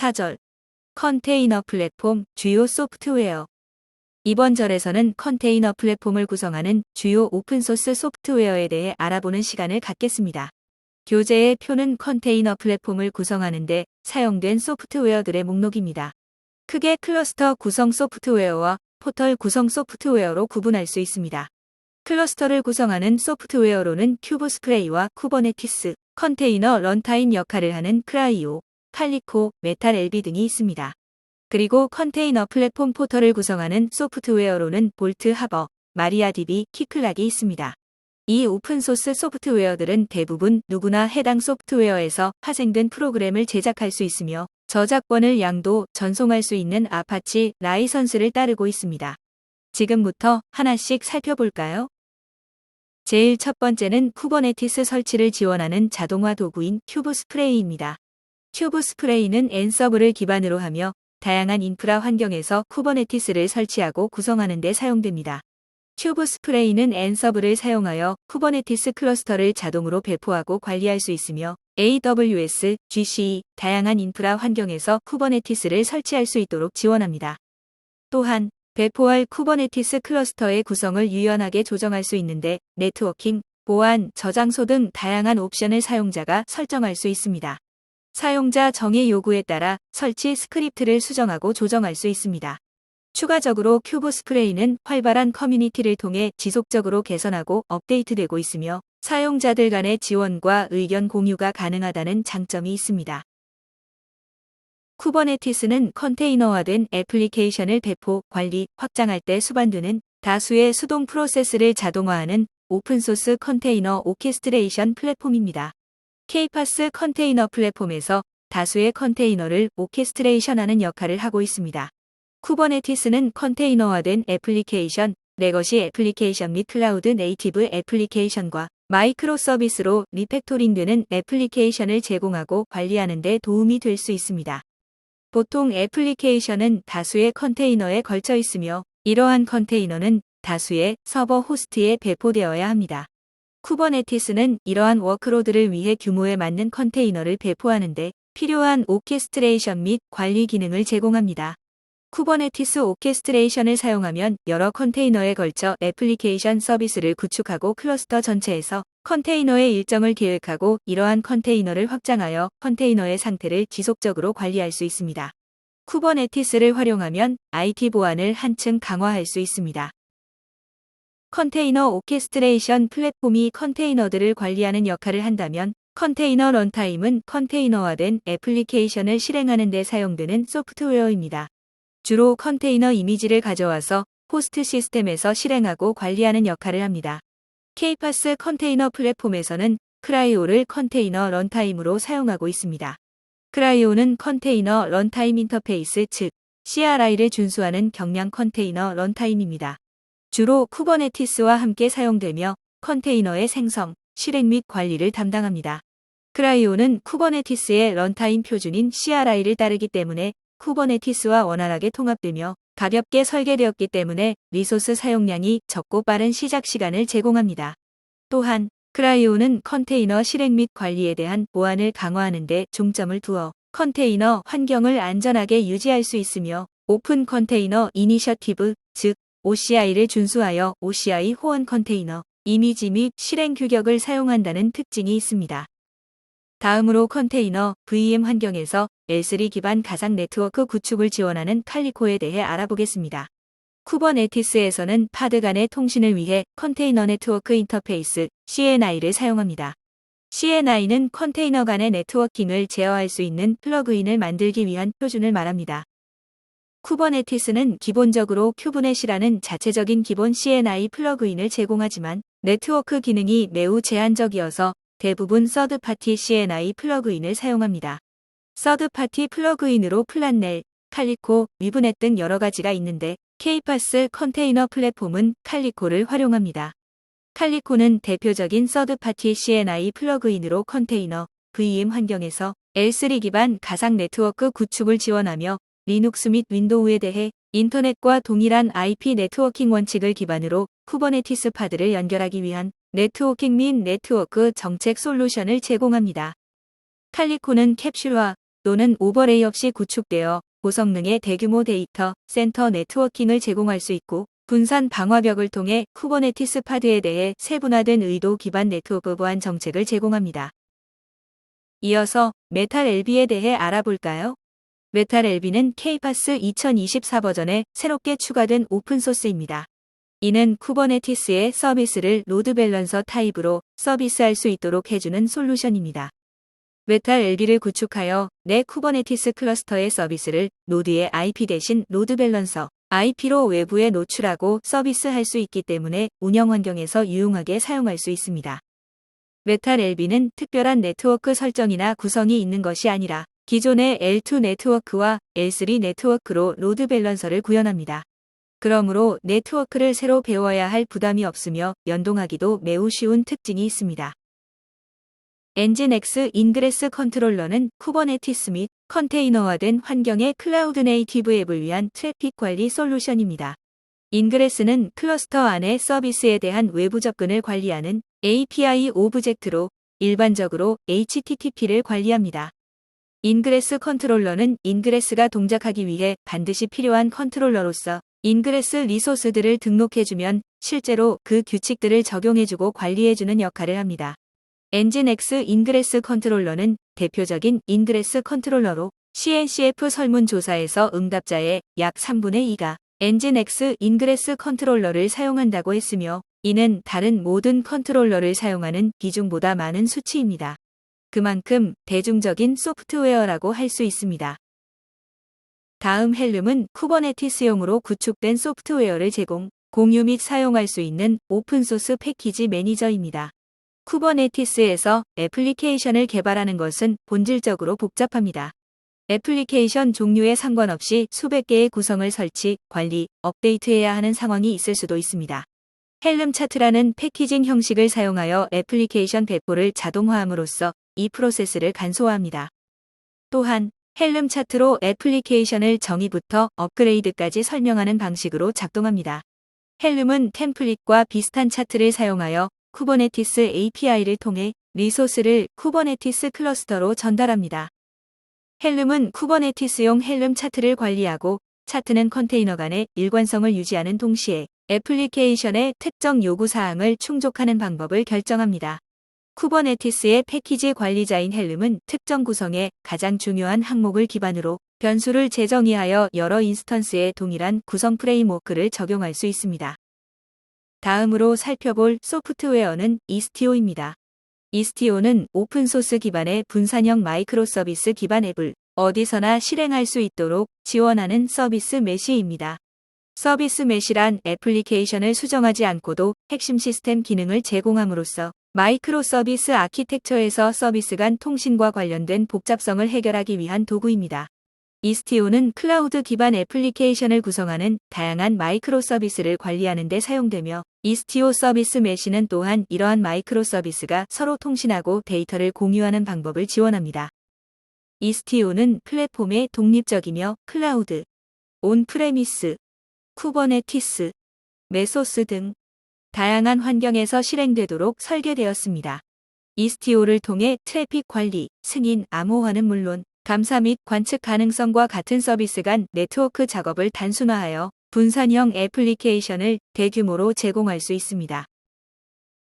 4절 컨테이너 플랫폼 주요 소프트웨어 이번 절에서는 컨테이너 플랫폼을 구성하는 주요 오픈소스 소프트웨어에 대해 알아보는 시간을 갖겠습니다. 교재의 표는 컨테이너 플랫폼을 구성하는데 사용된 소프트웨어들의 목록입니다. 크게 클러스터 구성 소프트웨어와 포털 구성 소프트웨어로 구분할 수 있습니다. 클러스터를 구성하는 소프트웨어로는 큐브스프레이와 쿠버네티스, 컨테이너 런타임 역할을 하는 크라이오, 칼리코, 메탈 LB 등이 있습니다. 그리고 컨테이너 플랫폼 포털을 구성하는 소프트웨어로는 볼트 하버, 마리아DB, 키클락이 있습니다. 이 오픈소스 소프트웨어들은 대부분 누구나 해당 소프트웨어에서 파생된 프로그램을 제작할 수 있으며 저작권을 양도 전송할 수 있는 아파치 라이선스를 따르고 있습니다. 지금부터 하나씩 살펴볼까요? 제일 첫 번째는 쿠버네티스 설치를 지원하는 자동화 도구인 큐브 스프레이입니다. 큐브 스프레이는 앤서브를 기반으로 하며 다양한 인프라 환경에서 쿠버네티스를 설치하고 구성하는 데 사용됩니다. 큐브 스프레이는 앤서브를 사용하여 쿠버네티스 클러스터를 자동으로 배포하고 관리할 수 있으며 AWS, GCE, 다양한 인프라 환경에서 쿠버네티스를 설치할 수 있도록 지원합니다. 또한 배포할 쿠버네티스 클러스터의 구성을 유연하게 조정할 수 있는데 네트워킹, 보안, 저장소 등 다양한 옵션을 사용자가 설정할 수 있습니다. 사용자 정의 요구에 따라 설치 스크립트를 수정하고 조정할 수 있습니다. 추가적으로 큐브 스프레이는 활발한 커뮤니티를 통해 지속적으로 개선하고 업데이트되고 있으며 사용자들 간의 지원과 의견 공유가 가능하다는 장점이 있습니다. 쿠버네티스는 컨테이너화된 애플리케이션을 배포, 관리, 확장할 때 수반되는 다수의 수동 프로세스를 자동화하는 오픈소스 컨테이너 오케스트레이션 플랫폼입니다. 케이파스 컨테이너 플랫폼에서 다수의 컨테이너를 오케스트레이션하는 역할을 하고 있습니다. 쿠버네티스는 컨테이너화된 애플리케이션, 레거시 애플리케이션 및 클라우드 네이티브 애플리케이션과 마이크로 서비스로 리팩토링되는 애플리케이션을 제공하고 관리하는 데 도움이 될 수 있습니다. 보통 애플리케이션은 다수의 컨테이너에 걸쳐 있으며 이러한 컨테이너는 다수의 서버 호스트에 배포되어야 합니다. 쿠버네티스는 이러한 워크로드를 위해 규모에 맞는 컨테이너를 배포하는데 필요한 오케스트레이션 및 관리 기능을 제공합니다. 쿠버네티스 오케스트레이션을 사용하면 여러 컨테이너에 걸쳐 애플리케이션 서비스를 구축하고 클러스터 전체에서 컨테이너의 일정을 계획하고 이러한 컨테이너를 확장하여 컨테이너의 상태를 지속적으로 관리할 수 있습니다. 쿠버네티스를 활용하면 IT 보안을 한층 강화할 수 있습니다. 컨테이너 오케스트레이션 플랫폼이 컨테이너들을 관리하는 역할을 한다면 컨테이너 런타임은 컨테이너화된 애플리케이션을 실행하는 데 사용되는 소프트웨어입니다. 주로 컨테이너 이미지를 가져와서 호스트 시스템에서 실행하고 관리하는 역할을 합니다. 케이파스 컨테이너 플랫폼에서는 크라이오를 컨테이너 런타임으로 사용하고 있습니다. 크라이오는 컨테이너 런타임 인터페이스 즉 CRI를 준수하는 경량 컨테이너 런타임입니다. 주로 쿠버네티스와 함께 사용되며 컨테이너의 생성, 실행 및 관리를 담당합니다. 크라이오는 쿠버네티스의 런타임 표준인 CRI를 따르기 때문에 쿠버네티스와 원활하게 통합되며 가볍게 설계되었기 때문에 리소스 사용량이 적고 빠른 시작 시간을 제공합니다. 또한 크라이오는 컨테이너 실행 및 관리에 대한 보안을 강화하는 데 중점을 두어 컨테이너 환경을 안전하게 유지할 수 있으며 오픈 컨테이너 이니셔티브, 즉 OCI를 준수하여 OCI 호환 컨테이너, 이미지 및 실행 규격을 사용한다는 특징이 있습니다. 다음으로 컨테이너 VM 환경에서 L3 기반 가상 네트워크 구축을 지원하는 칼리코에 대해 알아보겠습니다. 쿠버네티스에서는 파드 간의 통신을 위해 컨테이너 네트워크 인터페이스 CNI를 사용합니다. CNI는 컨테이너 간의 네트워킹을 제어할 수 있는 플러그인을 만들기 위한 표준을 말합니다. 쿠버네티스는 기본적으로 큐브넷이라는 자체적인 기본 CNI 플러그인을 제공하지만 네트워크 기능이 매우 제한적이어서 대부분 서드파티 CNI 플러그인을 사용합니다. 서드파티 플러그인으로 플란넬, 칼리코, 위브넷 등 여러 가지가 있는데 케이파스 컨테이너 플랫폼은 칼리코를 활용합니다. 칼리코는 대표적인 서드파티 CNI 플러그인으로 컨테이너, VM 환경에서 L3 기반 가상 네트워크 구축을 지원하며 리눅스 및 윈도우에 대해 인터넷과 동일한 IP 네트워킹 원칙을 기반으로 쿠버네티스 파드를 연결하기 위한 네트워킹 및 네트워크 정책 솔루션을 제공합니다. 칼리코는 캡슐화, 또는 오버레이 없이 구축되어 고성능의 대규모 데이터 센터 네트워킹을 제공할 수 있고 분산 방화벽을 통해 쿠버네티스 파드에 대해 세분화된 의도 기반 네트워크 보안 정책을 제공합니다. 이어서 메탈 LB에 대해 알아볼까요? 메탈 LB는 K파스 2024 버전에 새롭게 추가된 오픈소스입니다. 이는 쿠버네티스의 서비스를 로드 밸런서 타입으로 서비스할 수 있도록 해주는 솔루션입니다. 메탈 LB를 구축하여 내 쿠버네티스 클러스터의 서비스를 노드의 IP 대신 로드 밸런서 IP로 외부에 노출하고 서비스할 수 있기 때문에 운영 환경에서 유용하게 사용할 수 있습니다. 메탈 LB는 특별한 네트워크 설정이나 구성이 있는 것이 아니라 기존의 L2 네트워크와 L3 네트워크로 로드 밸런서를 구현합니다. 그러므로 네트워크를 새로 배워야 할 부담이 없으며 연동하기도 매우 쉬운 특징이 있습니다. 엔진X 인그레스 컨트롤러는 쿠버네티스 및 컨테이너화된 환경의 클라우드 네이티브 앱을 위한 트래픽 관리 솔루션입니다. 인그레스는 클러스터 안의 서비스에 대한 외부 접근을 관리하는 API 오브젝트로 일반적으로 HTTP를 관리합니다. 인그레스 컨트롤러는 인그레스가 동작하기 위해 반드시 필요한 컨트롤러로서 인그레스 리소스들을 등록해주면 실제로 그 규칙들을 적용해주고 관리해주는 역할을 합니다. 엔진X 인그레스 컨트롤러는 대표적인 인그레스 컨트롤러로 CNCF 설문조사에서 응답자의 약 3분의 2가 엔진X 인그레스 컨트롤러를 사용한다고 했으며 이는 다른 모든 컨트롤러를 사용하는 비중보다 많은 수치입니다. 그만큼 대중적인 소프트웨어라고 할 수 있습니다. 다음 헬름은 쿠버네티스용으로 구축된 소프트웨어를 제공, 공유 및 사용할 수 있는 오픈소스 패키지 매니저입니다. 쿠버네티스에서 애플리케이션을 개발하는 것은 본질적으로 복잡합니다. 애플리케이션 종류에 상관없이 수백 개의 구성을 설치, 관리, 업데이트해야 하는 상황이 있을 수도 있습니다. 헬름 차트라는 패키징 형식을 사용하여 애플리케이션 배포를 자동화함으로써 이 프로세스를 간소화합니다. 또한 헬름 차트로 애플리케이션을 정의부터 업그레이드까지 설명하는 방식으로 작동합니다. 헬름은 템플릿과 비슷한 차트를 사용하여 쿠버네티스 API를 통해 리소스를 쿠버네티스 클러스터로 전달합니다. 헬름은 쿠버네티스용 헬름 차트를 관리하고 차트는 컨테이너 간의 일관성을 유지하는 동시에 애플리케이션의 특정 요구 사항을 충족하는 방법을 결정합니다. 쿠버네티스의 패키지 관리자인 헬름은 특정 구성의 가장 중요한 항목을 기반으로 변수를 재정의하여 여러 인스턴스에 동일한 구성 프레임워크를 적용할 수 있습니다. 다음으로 살펴볼 소프트웨어는 이스티오입니다. 이스티오는 오픈소스 기반의 분산형 마이크로 서비스 기반 앱을 어디서나 실행할 수 있도록 지원하는 서비스 메시입니다. 서비스 메시란 애플리케이션을 수정하지 않고도 핵심 시스템 기능을 제공함으로써 마이크로 서비스 아키텍처에서 서비스 간 통신과 관련된 복잡성을 해결하기 위한 도구입니다. 이스티오는 클라우드 기반 애플리케이션을 구성하는 다양한 마이크로 서비스를 관리하는 데 사용되며 이스티오 서비스 메시는 또한 이러한 마이크로 서비스가 서로 통신하고 데이터를 공유하는 방법을 지원합니다. 이스티오는 플랫폼의 독립적이며 클라우드, 온 프레미스, 쿠버네티스, 메소스 등 다양한 환경에서 실행되도록 설계되었습니다. 이스티오를 통해 트래픽 관리, 승인, 암호화는 물론 감사 및 관측 가능성과 같은 서비스 간 네트워크 작업을 단순화하여 분산형 애플리케이션을 대규모로 제공할 수 있습니다.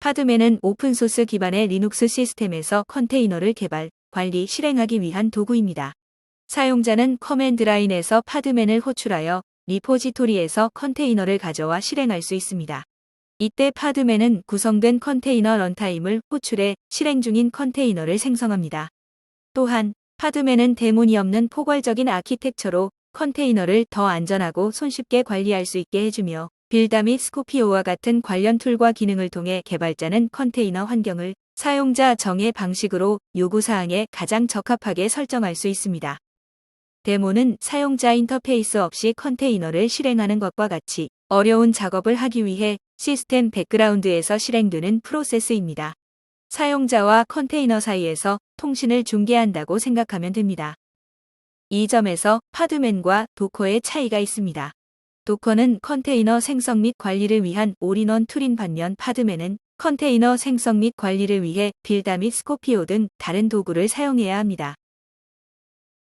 파드맨은 오픈소스 기반의 리눅스 시스템에서 컨테이너를 개발, 관리, 실행하기 위한 도구입니다. 사용자는 커맨드 라인에서 파드맨을 호출하여 리포지토리에서 컨테이너를 가져와 실행할 수 있습니다. 이때 파드맨은 구성된 컨테이너 런타임을 호출해 실행 중인 컨테이너를 생성합니다. 또한 파드맨은 대문이 없는 포괄적인 아키텍처로 컨테이너를 더 안전하고 손쉽게 관리할 수 있게 해주며 빌다 및 스코피오와 같은 관련 툴과 기능을 통해 개발자는 컨테이너 환경을 사용자 정의 방식으로 요구사항에 가장 적합하게 설정할 수 있습니다. 데모는 사용자 인터페이스 없이 컨테이너를 실행하는 것과 같이 어려운 작업을 하기 위해 시스템 백그라운드에서 실행되는 프로세스입니다. 사용자와 컨테이너 사이에서 통신을 중개한다고 생각하면 됩니다. 이 점에서 파드맨과 도커의 차이가 있습니다. 도커는 컨테이너 생성 및 관리를 위한 올인원 툴인 반면 파드맨은 컨테이너 생성 및 관리를 위해 빌다 및 스코피오 등 다른 도구를 사용해야 합니다.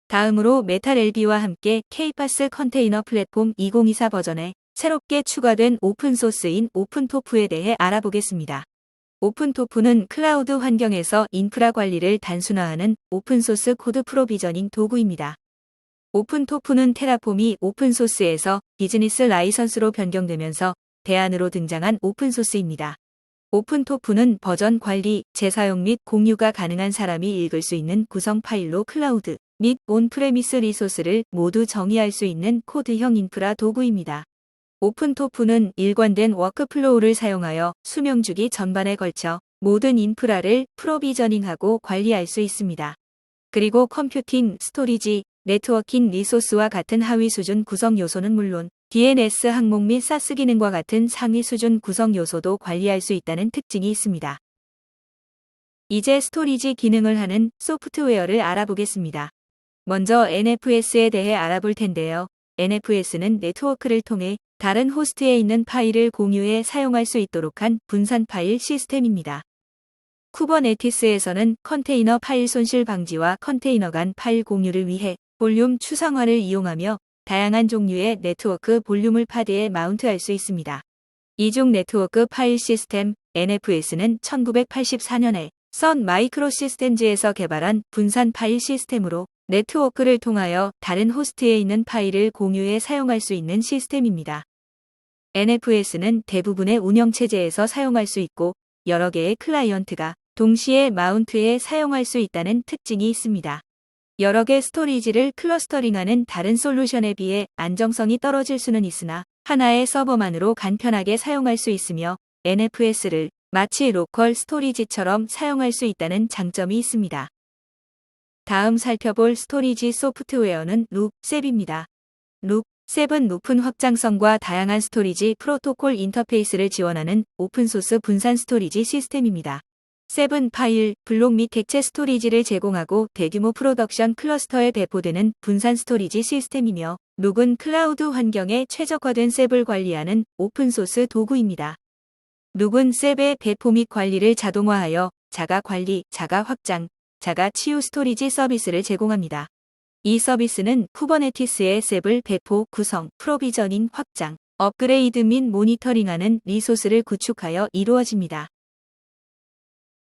다음으로 메탈 LB와 함께 Kpass 컨테이너 플랫폼 2024 버전에 새롭게 추가된 오픈소스인 오픈토프에 대해 알아보겠습니다. 오픈토프는 클라우드 환경에서 인프라 관리를 단순화하는 오픈소스 코드 프로비저닝 도구입니다. 오픈토프는 테라폼이 오픈소스에서 비즈니스 라이선스로 변경되면서 대안으로 등장한 오픈소스입니다. 오픈토프는 버전 관리, 재사용 및 공유가 가능한 사람이 읽을 수 있는 구성 파일로 클라우드 및 온프레미스 리소스를 모두 정의할 수 있는 코드형 인프라 도구입니다. 오픈토프는 일관된 워크플로우를 사용하여 수명 주기 전반에 걸쳐 모든 인프라를 프로비저닝하고 관리할 수 있습니다. 그리고 컴퓨팅, 스토리지, 네트워킹 리소스와 같은 하위 수준 구성 요소는 물론 DNS 항목 및 사스 기능과 같은 상위 수준 구성 요소도 관리할 수 있다는 특징이 있습니다. 이제 스토리지 기능을 하는 소프트웨어를 알아보겠습니다. 먼저 NFS에 대해 알아볼 텐데요. NFS는 네트워크를 통해 다른 호스트에 있는 파일을 공유해 사용할 수 있도록 한 분산 파일 시스템입니다. 쿠버네티스에서는 컨테이너 파일 손실 방지와 컨테이너 간 파일 공유를 위해 볼륨 추상화를 이용하며 다양한 종류의 네트워크 볼륨을 파드에 마운트할 수 있습니다. 이중 네트워크 파일 시스템 NFS는 1984년에 선 마이크로 시스템즈에서 개발한 분산 파일 시스템으로 네트워크를 통하여 다른 호스트에 있는 파일을 공유해 사용할 수 있는 시스템입니다. NFS는 대부분의 운영체제에서 사용할 수 있고 여러 개의 클라이언트가 동시에 마운트에 사용할 수 있다는 특징이 있습니다. 여러 개 스토리지를 클러스터링하는 다른 솔루션에 비해 안정성이 떨어질 수는 있으나 하나의 서버만으로 간편하게 사용할 수 있으며 NFS를 마치 로컬 스토리지처럼 사용할 수 있다는 장점이 있습니다. 다음 살펴볼 스토리지 소프트웨어는 룩셉입니다. 룩셉은 높은 확장성과 다양한 스토리지 프로토콜 인터페이스를 지원하는 오픈소스 분산 스토리지 시스템입니다. 셉은 파일, 블록 및 객체 스토리지를 제공하고 대규모 프로덕션 클러스터에 배포되는 분산 스토리지 시스템이며 룩은 클라우드 환경에 최적화된 셉을 관리하는 오픈소스 도구입니다. 룩은 셉의 배포 및 관리를 자동화하여 자가 관리, 자가 확장, 자가 치유 스토리지 서비스를 제공합니다. 이 서비스는 쿠버네티스의 셉을 배포, 구성, 프로비저닝, 확장, 업그레이드 및 모니터링하는 리소스를 구축하여 이루어집니다.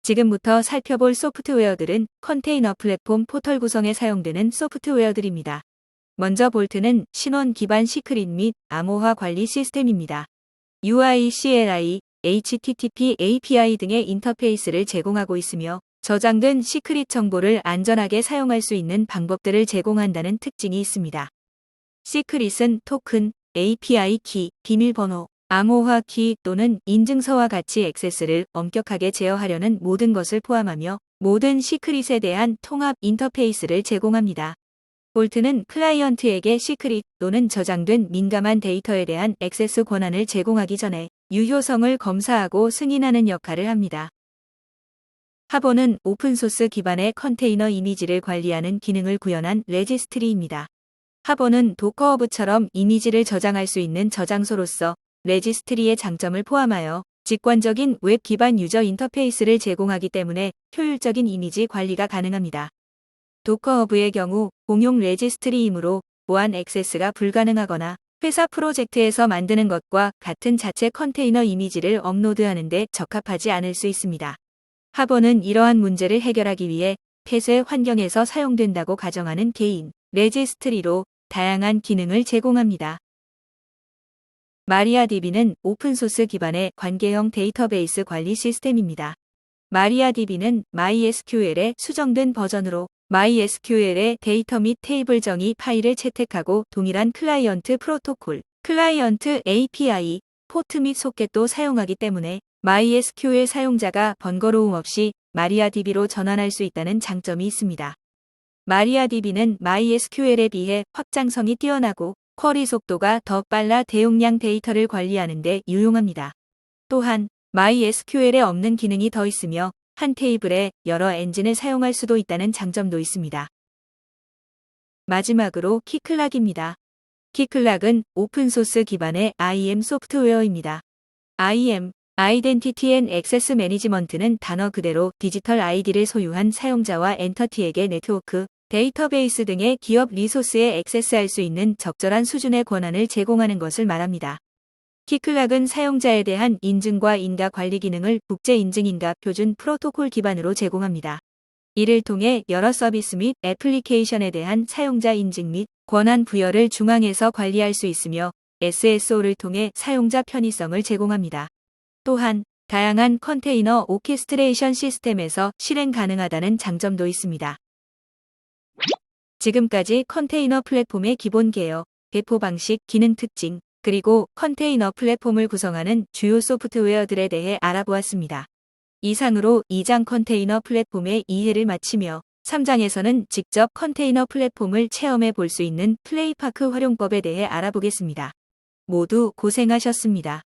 지금부터 살펴볼 소프트웨어들은 컨테이너 플랫폼 포털 구성에 사용되는 소프트웨어들입니다. 먼저 볼트는 신원 기반 시크릿 및 암호화 관리 시스템입니다. UI, CLI, HTTP API 등의 인터페이스를 제공하고 있으며 저장된 시크릿 정보를 안전하게 사용할 수 있는 방법들을 제공한다는 특징이 있습니다. 시크릿은 토큰, API 키, 비밀번호, 암호화 키 또는 인증서와 같이 액세스를 엄격하게 제어하려는 모든 것을 포함하며 모든 시크릿에 대한 통합 인터페이스를 제공합니다. 볼트는 클라이언트에게 시크릿 또는 저장된 민감한 데이터에 대한 액세스 권한을 제공하기 전에 유효성을 검사하고 승인하는 역할을 합니다. 하버는 오픈소스 기반의 컨테이너 이미지를 관리하는 기능을 구현한 레지스트리입니다. 하버는 도커허브처럼 이미지를 저장할 수 있는 저장소로서 레지스트리의 장점을 포함하여 직관적인 웹 기반 유저 인터페이스를 제공하기 때문에 효율적인 이미지 관리가 가능합니다. 도커허브의 경우 공용 레지스트리이므로 보안 액세스가 불가능하거나 회사 프로젝트에서 만드는 것과 같은 자체 컨테이너 이미지를 업로드하는 데 적합하지 않을 수 있습니다. 하버는 이러한 문제를 해결하기 위해 폐쇄 환경에서 사용된다고 가정하는 개인 레지스트리로 다양한 기능을 제공합니다. 마리아DB는 오픈소스 기반의 관계형 데이터베이스 관리 시스템입니다. 마리아DB는 MySQL의 수정된 버전으로 MySQL의 데이터 및 테이블 정의 파일을 채택하고 동일한 클라이언트 프로토콜, 클라이언트 API, 포트 및 소켓도 사용하기 때문에 MySQL 사용자가 번거로움 없이 마리아DB로 전환할 수 있다는 장점이 있습니다. 마리아DB는 MySQL에 비해 확장성이 뛰어나고 쿼리 속도가 더 빨라 대용량 데이터를 관리하는 데 유용합니다. 또한 MySQL에 없는 기능이 더 있으며 한 테이블에 여러 엔진을 사용할 수도 있다는 장점도 있습니다. 마지막으로 키클락입니다. 키클락은 오픈소스 기반의 IM 소프트웨어입니다. IM, 아이덴티티 앤 액세스 매니지먼트는 단어 그대로 디지털 아이디를 소유한 사용자와 엔터티에게 네트워크, 데이터베이스 등의 기업 리소스에 액세스할 수 있는 적절한 수준의 권한을 제공하는 것을 말합니다. 키클락은 사용자에 대한 인증과 인가 관리 기능을 국제 인증 인가 표준 프로토콜 기반으로 제공합니다. 이를 통해 여러 서비스 및 애플리케이션에 대한 사용자 인증 및 권한 부여를 중앙에서 관리할 수 있으며 SSO를 통해 사용자 편의성을 제공합니다. 또한 다양한 컨테이너 오케스트레이션 시스템에서 실행 가능하다는 장점도 있습니다. 지금까지 컨테이너 플랫폼의 기본 개요, 배포 방식, 기능 특징, 그리고 컨테이너 플랫폼을 구성하는 주요 소프트웨어들에 대해 알아보았습니다. 이상으로 2장 컨테이너 플랫폼의 이해를 마치며 3장에서는 직접 컨테이너 플랫폼을 체험해 볼 수 있는 플레이파크 활용법에 대해 알아보겠습니다. 모두 고생하셨습니다.